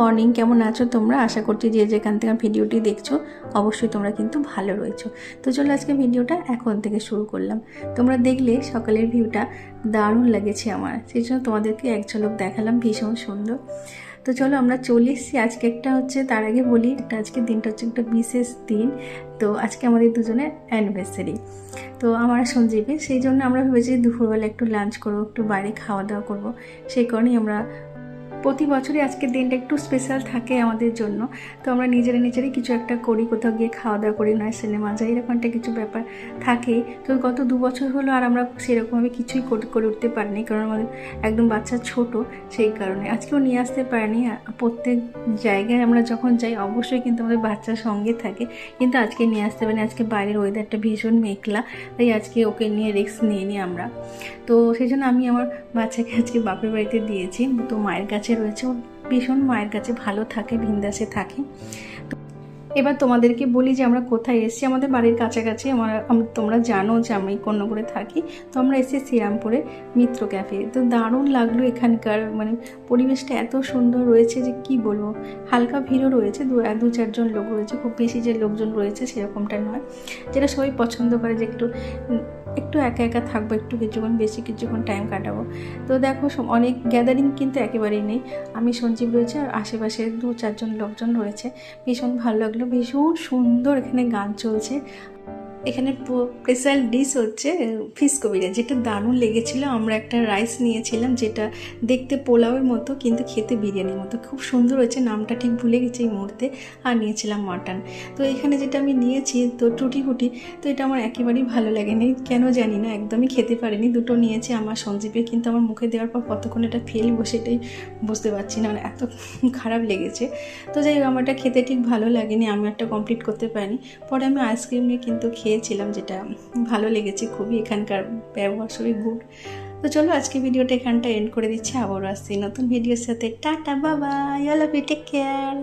Morning, কেমন আছো তোমরা? আশা করছি যে যেখান থেকে ভিডিওটি দেখছ, অবশ্যই তোমরা কিন্তু ভালো রয়েছো। তো চলো আজকে ভিডিওটা এখন থেকে শুরু করলাম। তোমরা দেখলে সকালের ভিউটা দারুণ লেগেছে আমার। সেই জন্য তোমাদেরকে এক ঝলক দেখালাম, ভীষণ সুন্দর। তো চলো আমরা চলে এসেছি। আজকে একটা হচ্ছে, তার আগে বলি, একটা আজকে দিনটা হচ্ছে একটা বিশেষ দিন। তো আজকে আমাদের দুজনের অ্যানিভার্সারি তো আমার সঞ্জীবী সেই জন্য আমরা ভেবেছি দুপুরবেলা একটু লাঞ্চ করব, একটু বাইরে খাওয়া দাওয়া করব। সেই কারণেই আমরা প্রতি বছরই আজকের দিনটা একটু স্পেশাল থাকে আমাদের জন্য। তো আমরা নিজেরা নিজেরাই কিছু একটা করি, কোথাও গিয়ে খাওয়া দাওয়া করি, নয় সিনেমা যাই, এরকম একটা কিছু ব্যাপার থাকেই তো গত দু বছর হলো আর আমরা সেরকমভাবে কিছুই করে উঠতে পারিনি, কারণ আমাদের একদম বাচ্চা ছোট সেই কারণে। আজকেও নিয়ে আসতে পারিনি প্রত্যেক জায়গায় আমরা যখন যাই, অবশ্যই কিন্তু আমাদের বাচ্চার সঙ্গে থাকে। কিন্তু আজকে নিয়ে আসতে পারিনি, আজকে বাইরের ওয়েদারটা ভীষণ মেঘলা, তাই আজকে ওকে নিয়ে রিস্ক নিয়ে নিই আমরা। তো সেই জন্য আমি আমার বাচ্চাকে আজকে বাপের বাড়িতে দিয়েছি, তো মায়ের কাছে রয়েছে। ও ভীষণ মায়ের কাছে ভালো থাকে বিন্দাসে থাকে। তো এবার তোমাদেরকে বলি যে আমরা কোথায় এসেছি, আমাদের বাড়ির কাছাকাছি। আমার, আম- তোমরা জানো যে আমি কন্যগড়ে থাকি, তো আমরা এসেছি শ্রীরামপুরে মিত্র ক্যাফে। তো দারুণ লাগল এখানকার মানে পরিবেশটা এত সুন্দর রয়েছে যে কি বলব? হালকা ভিড়ও রয়েছে, দু দু চারজন লোক রয়েছে, খুব বেশি যে লোকজন রয়েছে সেরকমটা নয়। যেটা সবাই পছন্দ করে যে একটু একটু একা একা থাকব, একটু কিছুক্ষণ, বেশি কিছুক্ষণ টাইম কাটাবো। তো দেখো অনেক গ্যাদারিং কিন্তু একেবারেই নেই। আমি সঞ্জীব রয়েছে আর আশেপাশে দু চারজন লোকজন রয়েছে। ভীষণ ভালো লাগল ভীষণ সুন্দর এখানে গান চলছে। এখানে স্পেশাল ডিশ হচ্ছে ফিস কবিরা যেটা দারুণ লেগেছিল। আমরা একটা রাইস নিয়েছিলাম, যেটা দেখতে পোলাওয়ের মতো, কিন্তু খেতে বিরিয়ানির মতো। খুব সুন্দর হয়েছে, নামটা ঠিক ভুলে গেছি এই মুহূর্তে। আর নিয়েছিলাম মাটন তো এখানে যেটা আমি নিয়েছি, তো টুটি ফুটি, তো এটা আমার একেবারেই ভালো লাগেনি। কেন জানি না, একদমই খেতে পারিনি। দুটো নিয়েছি আমার সঞ্জীবে কিন্তু আমার মুখে দেওয়ার পর কতক্ষণ এটা ফেলব সেটাই বুঝতে পারছি না। মানে এত খারাপ লেগেছে। তো যাই হোক আমারটা খেতে ঠিক ভালো লাগেনি, আমি একটা কমপ্লিট করতে পারিনি। পরে আমি আইসক্রিম নিয়ে কিন্তু খেয়েছিলাম যেটা ভালো লেগেছে খুবই। এখানকার ব্যবহার সবই গুড তো চলো আজকে ভিডিওটা এখানটা এন্ড করে দিচ্ছি। আবারও আসছি নতুন ভিডিওর সাথে। টাটা বাবা ইউ টেক কেয়ার